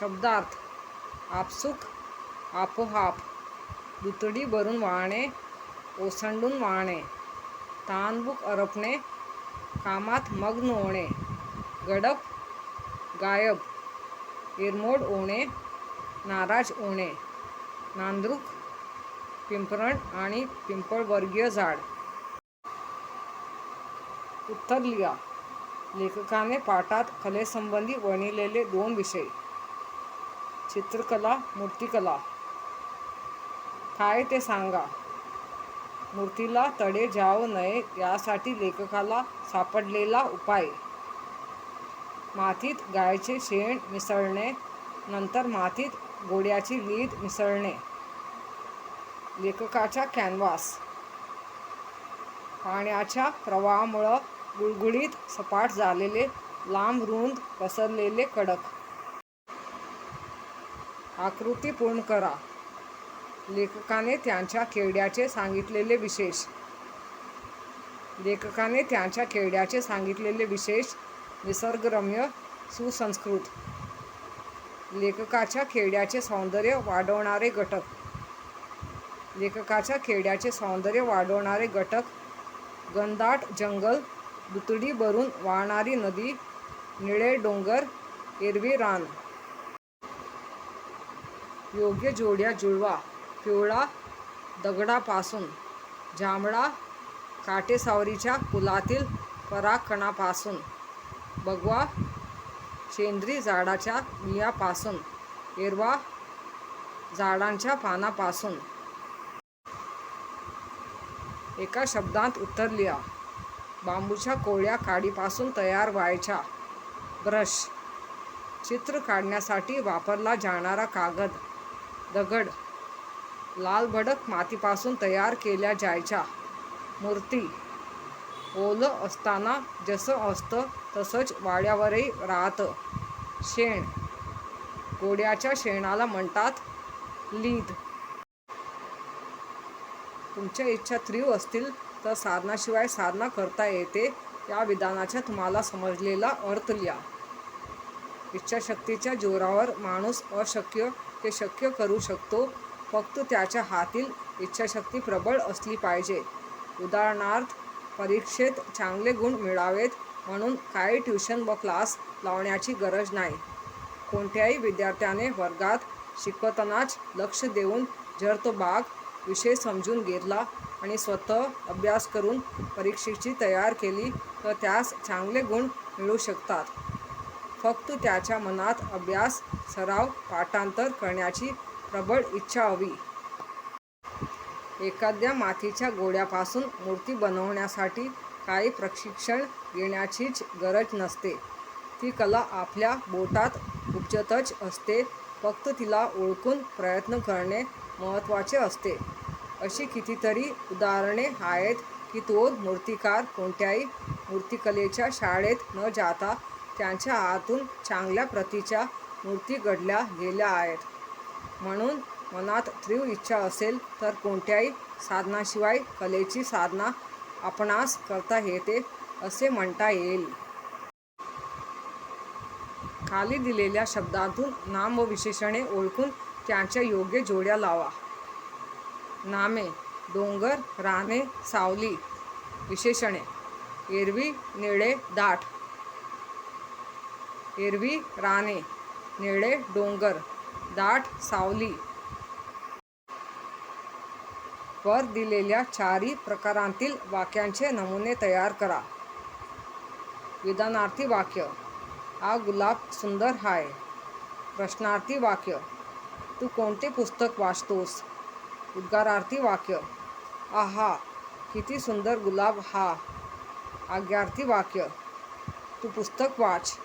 शब्दार्थ आपसुक आपोहाप दुतडी भरून वाहणे ओसंडून वाहणे तानबुक अरपणे कामात मग्न होणे गडप गायब इरमोड ओणे नाराज ओणे नांद्रुक पिंपरण आणि पिंपळवर्गीय झाड. उत्तर लिहा. लेखकाने पाठात कलेसंबंधी वर्णिलेले दोन विषय. चित्रकला मूर्तिकला. काय ते सांगा? मूर्तीला तडे जाऊ नये यासाठी लेखकाला सापडलेला उपाय. मातीत गायचे शेण मिसळणे नंतर मातीत घोड्याची लीद मिसळणे. लेखकाचा कॅनव्हास. पाण्याच्या प्रवाहामुळं गुळगुळीत सपाट झालेले लांब रुंद पसरलेले कडक. आकृती पूर्ण करा. लेखकाने त्यांच्या खेड्याचे सांगितलेले विशेष. लेखकाने त्यांच्या खेड्याचे सांगितलेले विशेष निसर्गरम्य सुसंस्कृत. लेखकाच्या खेड्याचे सौंदर्य वाढवणारे घटक. लेखकाच्या खेड्याचे सौंदर्य वाढवणारे घटक. घनदाट जंगल दुतडी भरून वाहणारी नदी निळे डोंगर एरवी रान. योग्य जोड्या जुळवा. पिवळा दगडापासून जांभळा काटेसावरीच्या पुलातील परागकणापासून बगवा शेंद्री झाडाच्या बियापासून एरवा झाडांच्या पानापासून. एका शब्दांत उत्तर लिहा. बांबूच्या कोळ्या काडीपासून तयार व्हायच्या ब्रश चित्र काढण्यासाठी वापरला जाणारा कागद. दगड. लाल भडक मातीपासून तयार केल्या जायच्या. मूर्ती. ओलं असताना जसं असतं तसंच वाड्यावरही राहतं. शेण. घोड्याच्या शेणाला म्हणतात लीद. तुमच्या इच्छा तीव्र असतील तर साधनाशिवाय साधना करता येते या विधानाच्या तुम्हाला समजलेला अर्थ लिहा. इच्छाशक्तीच्या जोरावर माणूस अशक्य ते शक्य करू शकतो. फक्त त्याच्या हातील इच्छाशक्ती प्रबळ असली पाहिजे. उदाहरणार्थ परीक्षेत चांगले गुण मिळावेत म्हणून काही ट्युशन व क्लास लावण्याची गरज नाही. कोणत्याही विद्यार्थ्याने वर्गात शिकवतानाच लक्ष देऊन जर तो बाग विषय समजून घेतला आणि स्वतः अभ्यास करून परीक्षेची तयार केली तर त्यास चांगले गुण मिळू शकतात. फक्त त्याच्या मनात अभ्यास सराव पाठांतर करण्याची प्रबळ इच्छा हवी. एखाद्या मातीच्या गोळ्यापासून मूर्ती बनवण्यासाठी काही प्रशिक्षण घेण्याचीच गरज नसते. ती कला आपल्या बोटात उपजतच असते फक्त तिला ओळखून प्रयत्न करणे महत्त्वाचे असते. अशी कितीतरी उदाहरणे आहेत की तो मूर्तिकार कोणत्याही मूर्तिकलेच्या शाळेत न जाता त्यांच्या आतून चांगल्या प्रतीच्या मूर्ती घडल्या गेल्या आहेत. म्हणून मनात तीव्र इच्छा असेल तर कोणत्याही साधनाशिवाय कलेची साधना आपणास करता येते असे म्हणता येईल. खाली दिलेल्या शब्दातून नाम व विशेषणे ओळखून त्यांच्या योग्य जोड्या लावा. नामे डोंगर राने सावली विशेषणे एरवी निळे दाट. एरवी राने निळे डोंगर दाट सावली. वर दिलेल्या चारी प्रकारांतील वाक्यांचे नमुने तयार करा. विधानार्थी वाक्य हा गुलाब सुंदर हाय. प्रश्नार्थी वाक्य तू कोणते पुस्तक वाचतोस? उद्गारार्थी वाक्य आहा किती सुंदर गुलाब हा. आज्ञार्थी वाक्य तू पुस्तक वाच.